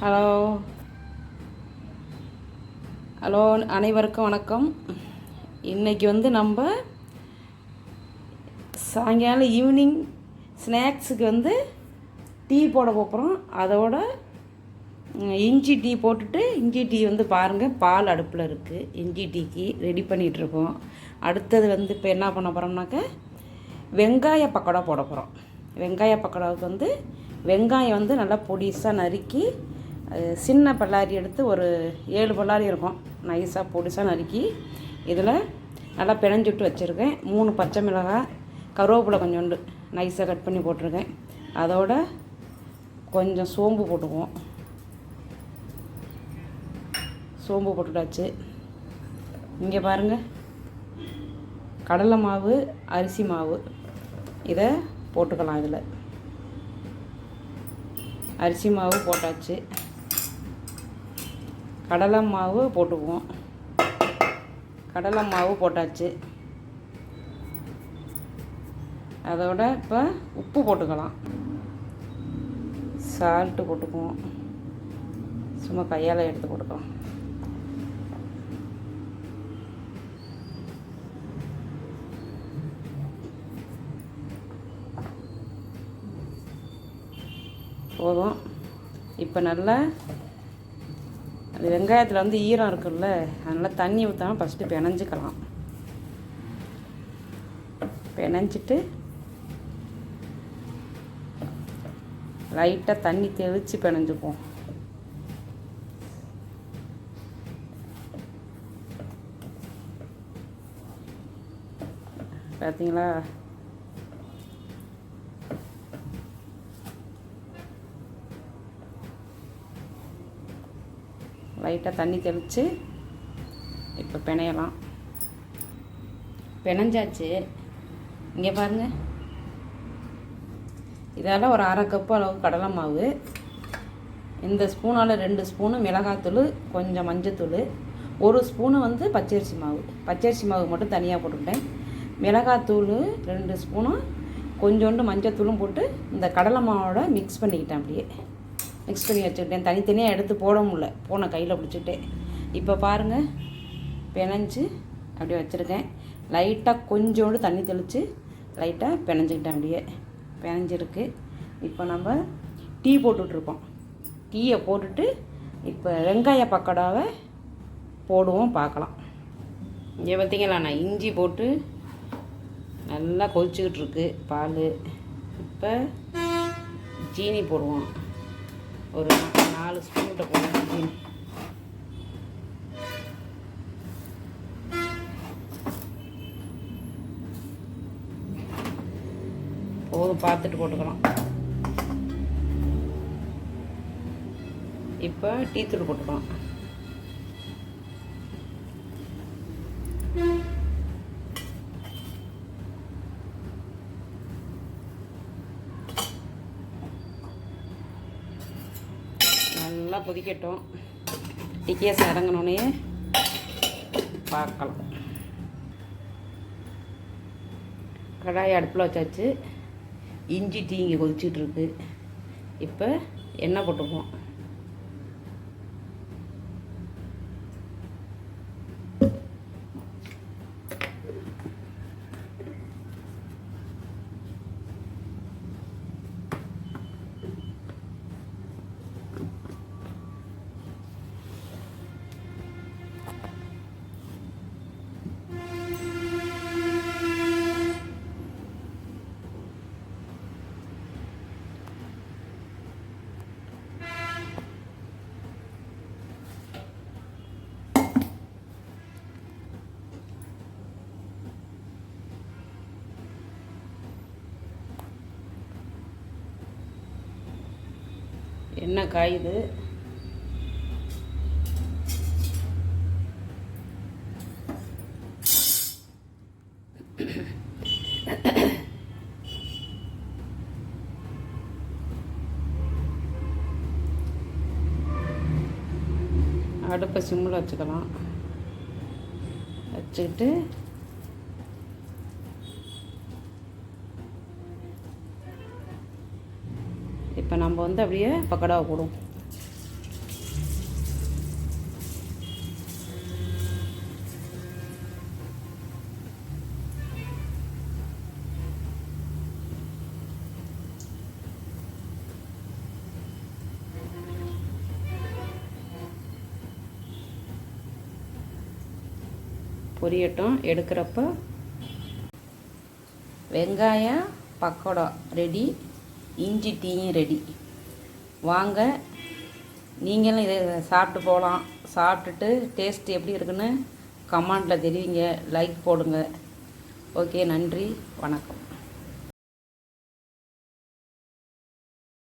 Hello hello அனைவருக்கும் வணக்கம். இன்றைக்கி வந்து நம்ம சாயங்காலம் ஈவினிங் ஸ்நாக்ஸுக்கு வந்து டீ போட போகிறோம் அதோட இஞ்சி டீ போட்டுட்டு இஞ்சி டீ வந்து பாருங்கள் பால் அடுப்பில் இருக்குது இஞ்சி டீக்கு ரெடி பண்ணிகிட்ருக்கோம் அடுத்தது வந்து இப்போ என்ன பண்ண போகிறோம்னாக்க வெங்காய பக்கோடா போட போகிறோம் வெங்காய பக்கோடாவுக்கு வந்து வெங்காயம் வந்து நல்லா பொடிசாக நறுக்கி அது சின்ன பல்லாரி எடுத்து ஒரு ஏழு பல்லாரி இருக்கும். நைஸாக பொடிசாக நறுக்கி இதில் நல்லா பிணைஞ்சு விட்டு வச்சுருக்கேன். மூணு பச்சை மிளகாய் கருவேப்பிலை கொஞ்சோண்டு நைஸாக கட் பண்ணி போட்டிருக்கேன். அதோட கொஞ்சம் சோம்பு போட்டுக்குவோம். சோம்பு போட்டுட்டாச்சு. இங்கே பாருங்கள் கடலை மாவு அரிசி மாவு. இதை போட்டுக்கலாம் இதில். அரிசி மாவு போட்டாச்சு. கடலை மாவு போட்டுக்குவோம். கடலை மாவு போட்டாச்சு. அதோட இப்போ உப்பு போட்டுக்கலாம். சால்ட்டு போட்டுக்குவோம். சும்மா கையால் எடுத்து கொடுக்கலாம் போதும். இப்போ நல்லா அந்த வெங்காயத்தில் வந்து ஈரம் இருக்குல்ல அதனால் தண்ணி ஊற்றாம ஃபஸ்ட்டு பிணைஞ்சிக்கலாம். பிணைஞ்சிட்டு லைட்டாக தண்ணி தெளித்து பிணைஞ்சிப்போம் பார்த்தீங்களா லைட்டாக தண்ணி தெளித்து இப்போ பிணையலாம். பிணைஞ்சாச்சு. இங்கே பாருங்கள் இதால் ஒரு அரை கப்பு அளவு கடலை மாவு. இந்த ஸ்பூனால் ரெண்டு ஸ்பூனு மிளகாத்தூள் கொஞ்சம் மஞ்சத்தூள் ஒரு ஸ்பூனு வந்து பச்சரிசி மாவு. பச்சரிசி மாவு மட்டும் தனியாக போட்டுக்கிட்டேன். மிளகாத்தூள் ரெண்டு ஸ்பூனும் கொஞ்சோண்டு மஞ்சத்தூளும் போட்டு இந்த கடலை மாவோட மிக்ஸ் பண்ணிக்கிட்டேன் அப்படியே. மிக்ஸ் பண்ணி வச்சுக்கிட்டேன் தனித்தனியாக எடுத்து போட முடில போன கையில் பிடிச்சிட்டு. இப்போ பாருங்கள் பிணைஞ்சு அப்படியே வச்சுருக்கேன். லைட்டாக கொஞ்சோண்டு தண்ணி தெளித்து லைட்டாக பிணைஞ்சிக்கிட்டேன் அப்படியே. பிணைஞ்சிருக்கு. இப்போ நம்ம டீ போட்டுட்ருக்கோம் டீயை போட்டுட்டு இப்போ வெங்காய பக்கோடாவை போடுவோம் பார்க்கலாம். இங்கே பார்த்திங்களா நான் இஞ்சி போட்டு நல்லா கொதிச்சுக்கிட்டு இருக்கு. பால். இப்போ சீனி போடுவோம். ஒரு நாலு ஸ்பூன் கிட்ட போடுவோம் போதும் பார்த்துட்டு போட்டுக்கலாம். இப்போ டீத்தூள் போட்டுக்கலாம் நல்லா கொதிக்கட்டும். டிகேஸ் இறங்கினோடனே பார்க்கலாம். கடாயை அடுப்பில் வச்சாச்சு. இஞ்சி டீ இங்கே இப்போ எண்ணெய் போட்டுப்போம் எண்ணெய் காயுது? அடுப்பை சிம்மில் வச்சுக்கலாம். வச்சுக்கிட்டு நம்ம வந்து அப்படியே பக்கடாவை போடுவோம். பொரியட்டும் எடுக்கிறப்ப வெங்காயம் பக்கோடா ரெடி. இஞ்சி டீயும் ரெடி வாங்க நீங்களும் இதை சாப்பிட்டு போகலாம். சாப்பிட்டுட்டு டேஸ்ட் எப்படி இருக்குன்னு கமெண்டில் தெரிவிங்க. லைக் போடுங்க. ஓகே நன்றி. வணக்கம்.